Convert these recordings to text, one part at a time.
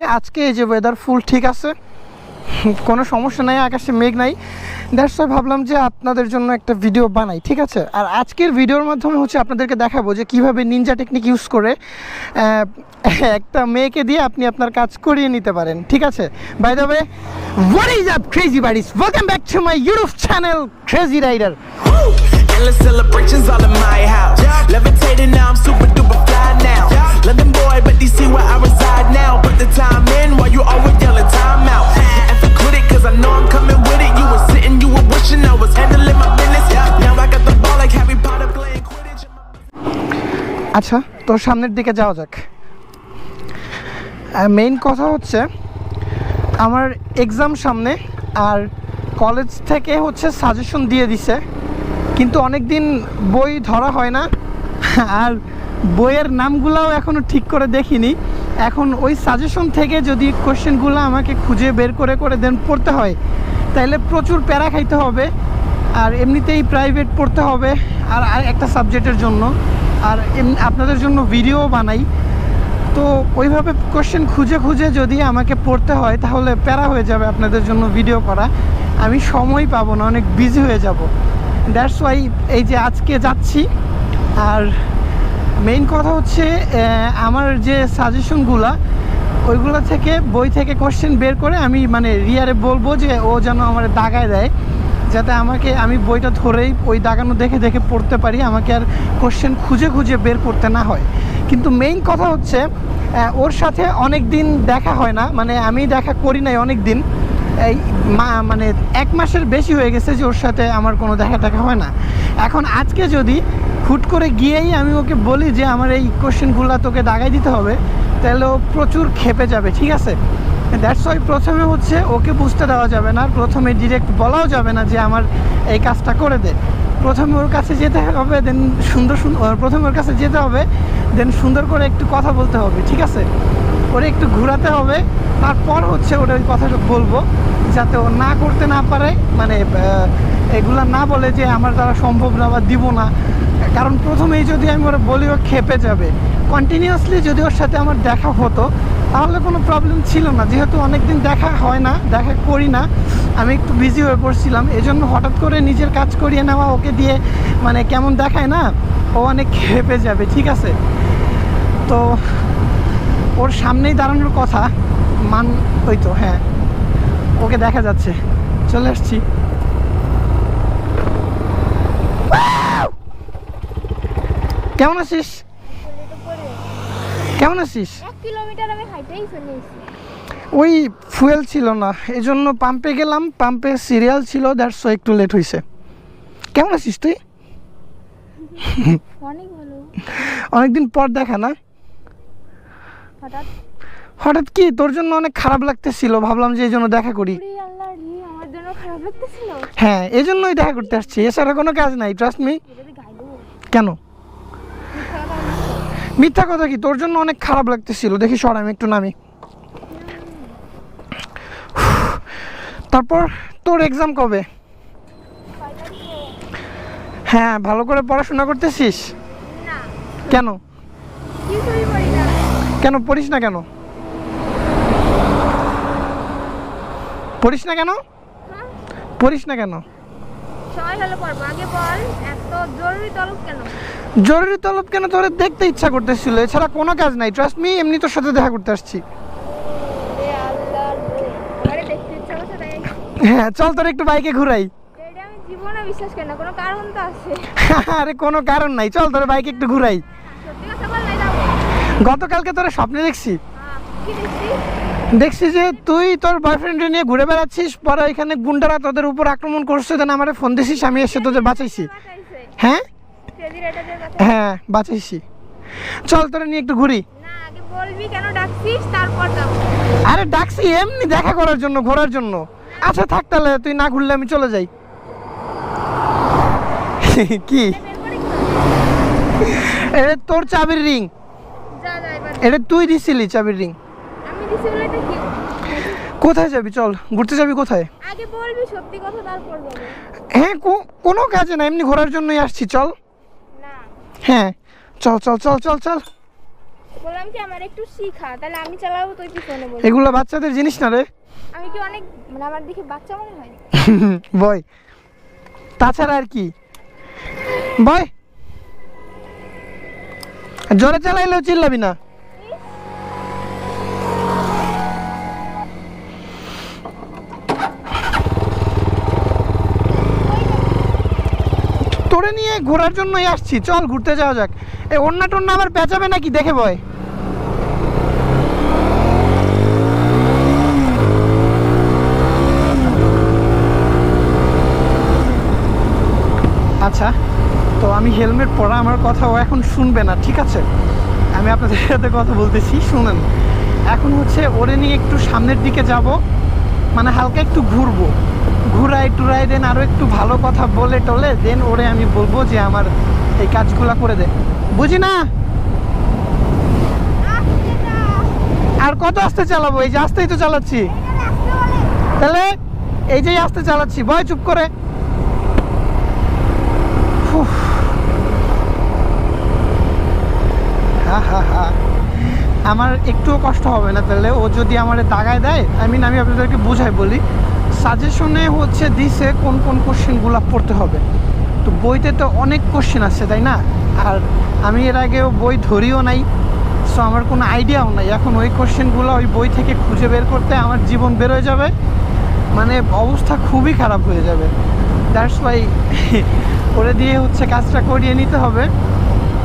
আজকে এই যে ওয়েদার ফুল ঠিক আছে কোনো সমস্যা নাই আকাশে মেঘ নাই দ্যাটস ওয়াই ভাবলাম যে আপনাদের জন্য একটা ভিডিও বানাই ঠিক আছে আর আজকের ভিডিওর মাধ্যমে হচ্ছে আপনাদেরকে দেখাবো যে কীভাবে নিনজা টেকনিক ইউজ করে একটা মেয়েকে দিয়ে আপনি আপনার কাজ করিয়ে নিতে পারেন ঠিক আছে by the way what is up crazy buddies welcome back to my YouTube channel crazy rider! Endless celebrations all in my house. Levitating now, I'm super duper fly now. London boy, but they see where I reside now. Put the time in while you always yelling time out. And for quit it, cause I know I'm coming with it. You were sitting, you were wishing I was handling my business. Now I got the ball like Harry Potter playing Quidditch. আচ্ছা তো সামনের দিকে যাওয়া যাক main কথা হচ্ছে আমার exam সামনে আর কলেজ থেকে হচ্ছে সাজেশন দিয়ে দিছে কিন্তু অনেক দিন বই ধরা হয় না আর বইয়ের নামগুলোও এখনও ঠিক করে দেখিনি। এখন ওই সাজেশন থেকে যদি কোশ্চেনগুলো আমাকে খুঁজে বের করে করে দেন পড়তে হয়, তাইলে প্রচুর প্যারা খাইতে হবে, আর এমনিতেই প্রাইভেট পড়তে হবে, আর একটা সাবজেক্টের জন্য, আর আপনাদের জন্য ভিডিও বানাই। তো ওইভাবে কোশ্চেন খুঁজে খুঁজে যদি আমাকে পড়তে হয়, তাহলে প্যারা হয়ে যাবে আপনাদের জন্য ভিডিও করা। আমি সময় পাবো না, অনেক বিজি হয়ে যাব। দ্যাটস ওয়াই এই যে আজকে যাচ্ছি, আর মেইন কথা হচ্ছে আমার যে সাজেশনগুলা ওইগুলো থেকে, বই থেকে কোশ্চেন বের করে আমি মানে রিয়ারে বলব যে, ও যেন আমার দাগায় দেয়, যাতে আমাকে, আমি বইটা ধরেই ওই দাগানো দেখে দেখে পড়তে পারি, আমাকে আর কোশ্চেন খুঁজে খুঁজে বের করতে না হয়। কিন্তু মেইন কথা হচ্ছে ওর সাথে অনেক দিন দেখা হয় না মানে আমি দেখা করি নাই অনেক দিন এই মানে এক মাসের বেশি হয়ে গেছে যে ওর সাথে আমার কোনো দেখা দেখা হয় না। এখন আজকে যদি হুট করে গিয়েই আমি ওকে বলি যে আমার এই কোশ্চেনগুলো তোকে দাগাই দিতে হবে, তাহলে ও প্রচুর খেপে যাবে, ঠিক আছে? দ্যাটস ওয়াই প্রথমে হচ্ছে ওকে বুঝতে দেওয়া যাবে না, প্রথমে ডিরেক্ট বলাও যাবে না যে আমার এই কাজটা করে দে। প্রথমে ওর কাছে যেতে হবে দেন সুন্দর সুন্দর প্রথমে ওর কাছে যেতে হবে দেন সুন্দর করে একটু কথা বলতে হবে, ঠিক আছে? ওরে একটু ঘোরাতে হবে, তারপর হচ্ছে ওটা ওই কথাটা বলব, যাতে ও না করতে না পারে মানে এগুলা না বলে যে আমার দ্বারা সম্ভব না বা দিব না। কারণ প্রথমেই যদি আমি ওরা বলি ও খেপে যাবে কন্টিনিউয়াসলি যদি ওর সাথে আমার দেখা হতো, তাহলে কোনো প্রবলেম ছিল না। যেহেতু অনেক দিন দেখা হয় না, দেখা করি না, আমি একটু বিজি হয়ে পড়ছিলাম, এজন্য হঠাৎ করে নিজের কাজ করিয়ে নেওয়া ওকে দিয়ে মানে কেমন দেখায় না, ও অনেক খেপে যাবে, ঠিক আছে? তো ওর সামনেই দাঁড়ানোর কথা, মান ওই তো হ্যাঁ ওকে দেখা যাচ্ছে। চলে আসছি। কেমন আছিস? কেমন আছিস? কিলোমিটার আমি হাইটেই চলে ওই ফুয়েল ছিল না এই জন্য পাম্পে গেলাম পাম্পে সিরিয়াল ছিল দ্যাটস একটু লেট হয়েছে কেমন আছিস তুই? অনেক ভালো। অনেকদিন পর দেখা না? হঠাৎ? হঠাৎ কি? তোর জন্য অনেক খারাপ লাগতেছিল ভাবলাম যে এই জন্য দেখা করি। হ্যাঁ এই জন্যই দেখা করতে আসছি এছাড়া কোনো কাজ নাই ট্রাস্ট মি কেন। মিথ্যা কথা কি? তোর জন্য অনেক খারাপ লাগতেছিল। দেখি সর আমি একটু নামি। তারপর তোর এক্সাম কবে? হ্যাঁ ভালো করে পড়াশোনা করতেছিস? কেন? কেন? পড়িস না কেন? পড়িস না কেন? হ্যাঁ? পড়িস না কেন? সময় হলো পড়ব। আগে বল এত জরুরি তলব কেন? জরুরি তলব কেন তোর দেখতে ইচ্ছা করতেছিল? এছাড়া কোনো কাজ নাই। ট্রাস্ট মি এমনি তোর সাথে দেখা করতে আসছি। হ্যাঁ চল তোর একটু বাইকে ঘুরাই। জীবনে বিশ্বাস আরে, কোনো কারণ নাই। চল তোর বাইকে একটু ঘুরাই। গতকালকে তোর স্বপ্নে দেখছি। দেখছি যে তুই তোর বয়ফ্রেন্ডে নিয়ে ঘুরে বেড়াচ্ছিস, পরে এখানে গুন্ডারা তোদের উপর আক্রমণ করছে দেন আমার ফোন দিছিস, আমি এসে তোদের বাঁচাইছি। হ্যাঁ? হ্যাঁ বাঁচাইছি। চল তোরা নিয়ে একটু ঘুরি। বলবি কেন ডাকছিস তারপর যাব। আরে ডাকছি এমনি দেখা করার জন্য ঘোরার জন্য। আচ্ছা থাক তাহলে তুই না ঘুরলে আমি চলে যাই। কি? এটা তোর চাবির রিং। এটা তুই দিছিলি চাবির রিং। কোথায় যাবি? চল ঘুরতে যাবি কোথায়? আগে বলবি সত্যি কথা তারপর হ্যাঁ কোনো কাজে না এমনি ঘোরার জন্যই আসছি চল। হ্যাঁ চল চল চল চল চল। বললাম কি আমার একটু শিখা তাহলে আমি চালাবো তুই পিছনে বল এগুলো বাচ্চাদের জিনিস না রে। আমি কি অনেক মানে আমার দেখে বাচ্চা মনে হয়? বয়। তাছাড়া আর কি। বয়। জোরে চালাইলেও চিল্লাবি না তোরে নিয়ে ঘোরার জন্যই আসছি। চল, ঘুরতে যাওয়া যাক। এ, অন্য টন্য আবার পেঁচাবে নাকি? দেখে বয় আচ্ছা তো আমি হেলমেট পরা আমার কথা ও এখন শুনবে না, ঠিক আছে? আমি আপনাদের সাথে কথা বলতেছি, শুনেন। এখন হচ্ছে ওরে নিয়ে একটু সামনের দিকে যাব মানে হালকা একটু ঘুরবো। ঘুরাই টুরাই দেন আরও একটু ভালো কথা বলে টলে, দেন ওরে আমি বলব যে আমার এই কাজগুলা করে দে বুঝি না? আর কত আস্তে চালাবো? এই যে আস্তেই তো চালাচ্ছি। তাহলে এই যে আস্তে চালাচ্ছি ভয় চুপ করে। আমার একটুও কষ্ট হবে না, তাহলে ও যদি আমার দাগায় দেয় আই মিন আমি আপনাদেরকে বুঝাই বলি। সাজেশনে হচ্ছে দিছে কোন কোন কোশ্চেনগুলো পড়তে হবে। তো বইতে তো অনেক কোশ্চেন আছে, তাই না? আর আমি এর আগেও বই ধরিও নাই সো আমার কোনো আইডিয়াও নাই। এখন ওই কোশ্চেনগুলো ওই বই থেকে খুঁজে বের করতে আমার জীবন বেরোয় যাবে। মানে অবস্থা খুবই খারাপ হয়ে যাবে। দ্যাটস ওয়াই করে দিয়ে হচ্ছে কাজটা করিয়ে নিতে হবে।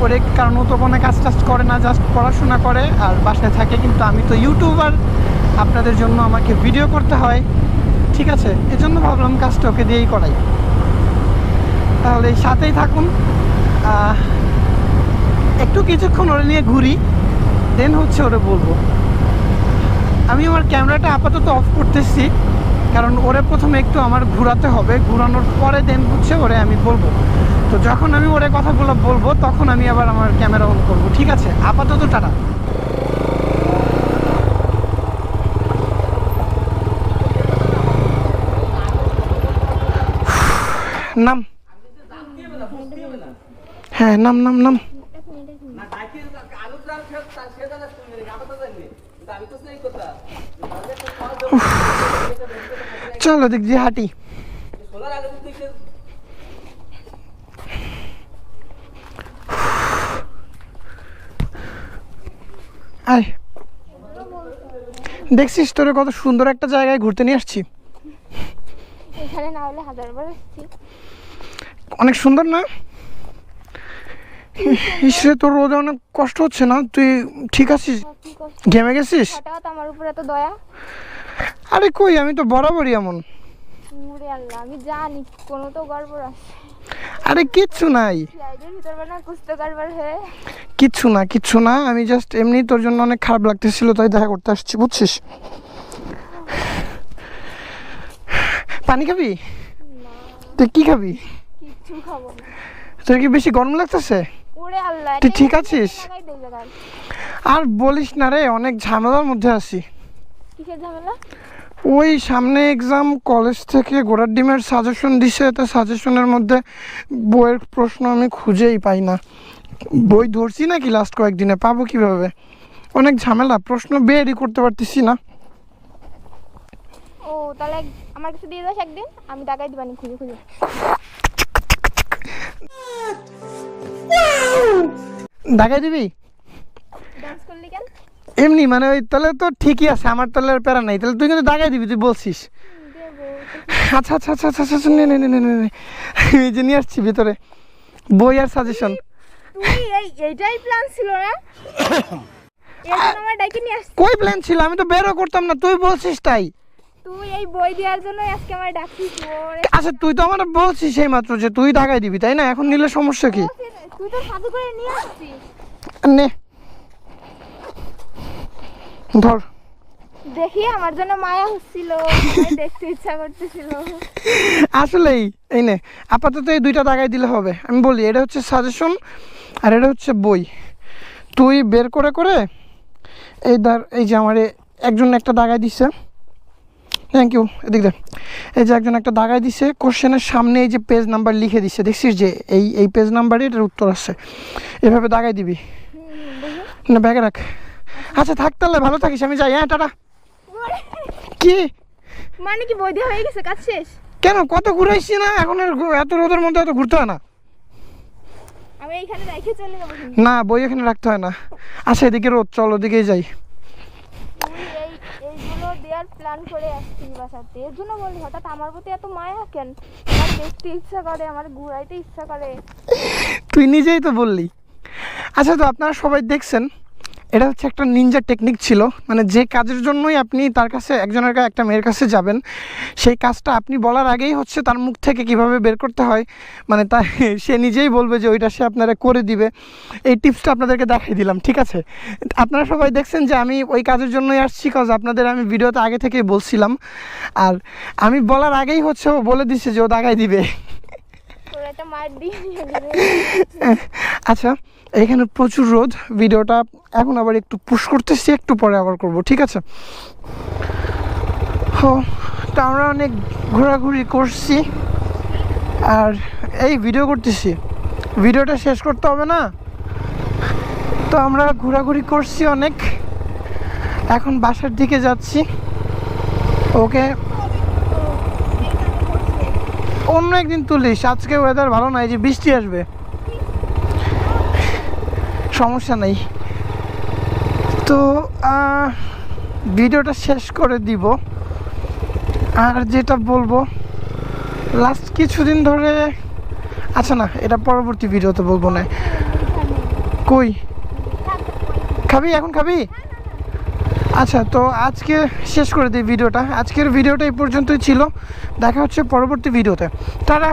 করে কারণ ও তো কোনো কাজ টাজ করে না জাস্ট পড়াশোনা করে, আর বাসায় থাকে। কিন্তু আমি তো ইউটিউবার আপনাদের জন্য আমাকে ভিডিও করতে হয়। ঠিক আছে, এজন্য ভাবলাম কাজটা ওকে দিয়েই করাই। তাহলে সাথেই থাকুন। একটু কিছুক্ষণ ওরে নিয়ে ঘুরি, দেন হচ্ছে ওরে বলব। আমি আমার ক্যামেরাটা আপাতত অফ করতেছি, কারণ ওরে প্রথমে একটু আমার ঘোরাতে হবে। ঘোরানোর পরে দেন হচ্ছে ওরে আমি বলব। তো যখন আমি ওরে কথাগুলো বলব, তখন আমি আবার আমার ক্যামেরা অন করব। ঠিক আছে? আপাতত টাটা। নাম। হ্যাঁ নাম নাম নাম। চলো দেখ যে হাঁটি। আয়। দেখছিস তোরে কত সুন্দর একটা জায়গায় ঘুরতে নিয়ে আসছি। এখানে না হলে হাজারবার আসছি অনেক সুন্দর না? ইসরে তোর রোদে অনেক কষ্ট হচ্ছে না? তুই ঠিক আছিস? কি ঘেমে গেছিস? হঠাৎ আমার উপর এত দয়া। আরে কই আমি তো বরাবরই এমন। আল্লাহ আমি জানি কোনো তো গড়বড় আছে। আরে কিচ্ছু নাই। হয়ে। কিচ্ছু না কিচ্ছু না আমি জাস্ট এমনি তোর জন্য অনেক খারাপ লাগতেছিল তাই দেখা করতে আসছি বুঝছিস? পানি খাবি? তুই কি খাবি? তোর কি বেশি গরম লাগতেছে? তুই ঠিক আছিস? আর বলিস না রে অনেক ঝামেলার মধ্যে আছি। ওই সামনে এক্সাম কলেজ থেকে গোড়ার ডিমের সাজেশন দিছে তো সাজেশনের মধ্যে বইয়ের প্রশ্ন আমি খুঁজেই পাই না। বই ধরছি নাকি লাস্ট কয়েকদিনে? পাবো কীভাবে? অনেক ঝামেলা প্রশ্ন বেরই করতে পারতেছি না। ও তাহলে আমার কাছে দিয়ে যাস একদিন আমি টাকাই দিবানি খুঁজে খুঁজে। দেখাই দিবি? ডান্স করলি কেন? এমনি মানে ওই তাহলে তো ঠিকই আছে আমার তাহলে আর প্যারা নাই। তাহলে তুই কিন্তু দাগাই দিবি তুই বলছিস। আচ্ছা আচ্ছা আচ্ছা আচ্ছা আচ্ছা নে নে নে নে নে নে। এই যে নিয়ে আসছি ভিতরে। বই আর সাজেশন তুই এই এইটাই প্ল্যান ছিল না? কই প্ল্যান ছিল? আমি তো বেরও করতাম না তুই বলছিস তাই। তুই এই বই দেওয়ার জন্য আজকে আমার ডাকছিস আচ্ছা তুই তো আমার বলছিস সেই মাত্র যে তুই টাকাই দিবি তাই না? এখন নিলে সমস্যা কি? তুই তো সাধু করে নিয়ে আসছিস। নে। ধর। দেখি আমার জন্য মায়া হচ্ছিল দেখতে ইচ্ছা করতেছিল। আসলেই এই নে আপাতত এই দুইটা টাকাই দিলে হবে। আমি বলি এটা হচ্ছে সাজেশন আর এটা হচ্ছে বই। তুই বের করে করে এই ধর এই যে আমার একজন একটা দাগায় দিছে। থ্যাংক ইউ এদিক দে এই যে একজন একটা দাগায় দিছে কোশ্চেনের সামনে এই যে পেজ নাম্বার লিখে দিছে। দেখছিস যে এই এই পেজ নাম্বারে এটার উত্তর আছে এভাবে দাগাই দিবি। না ব্যাগে রাখ। আচ্ছা থাক তাহলে ভালো থাকিস আমি যাই। হ্যাঁ টাটা। কি? মানে কি বৈধ হয়ে গেছে কাজ শেষ? কেন? কত ঘুরাইছি না? এখন এত রোদের মধ্যে এত ঘুরতে হয় না। আমি এইখানে রেখে চলে যাব। না বই এখানে রাখতে হয় না। আচ্ছা এদিকে রোদ চল ওদিকেই যাই তুই এই এইগুলো দেওয়ার প্ল্যান করে আসছি বাসাতে। এর জন্য বলি হঠাৎ আমার প্রতি এত মায়া কেন? আমার দেখতে ইচ্ছা করে, আমার ঘুরাইতে ইচ্ছা করে। তুই নিজেই তো বললি। আচ্ছা তো আপনারা সবাই দেখছেন এটা হচ্ছে একটা নিনজা টেকনিক ছিল। মানে যে কাজের জন্যই আপনি তার কাছে একজনের কাছে একটা মেয়ের কাছে যাবেন সেই কাজটা আপনি বলার আগেই হচ্ছে তার মুখ থেকে কীভাবে বের করতে হয়। মানে তা সে নিজেই বলবে যে ওইটা সে আপনারা করে দিবে। এই টিপসটা আপনাদেরকে দেখাই দিলাম ঠিক আছে? আপনারা সবাই দেখছেন যে আমি ওই কাজের জন্যই আসছি কজ আপনাদের আমি ভিডিওতে আগে থেকেই বলছিলাম। আর আমি বলার আগেই হচ্ছে ও বলে দিচ্ছে যে ও দাগাই দিবে। আচ্ছা এখানে প্রচুর রোদ, ভিডিওটা এখন আবার একটু পুশ করতেছি, একটু পরে আবার করব, ঠিক আছে? ও তা আমরা অনেক ঘোরাঘুরি করছি, আর এই ভিডিও করতেছি। ভিডিওটা শেষ করতে হবে না? তো আমরা ঘোরাঘুরি করছি অনেক। এখন বাসার দিকে যাচ্ছি। ওকে? অন্য একদিন তুলিস, আজকে ওয়েদার ভালো নাই যে বৃষ্টি আসবে। সমস্যা নেই। তো ভিডিওটা শেষ করে দিব। আর যেটা বলব লাস্ট কিছুদিন ধরে আচ্ছা না, এটা পরবর্তী ভিডিওতে বলব না। কই? খাবি এখন খাবি? আচ্ছা তো আজকে শেষ করে দিই ভিডিওটা। আজকের ভিডিওটা এই পর্যন্তই ছিল। দেখা হচ্ছে পরবর্তী ভিডিওতে। তারা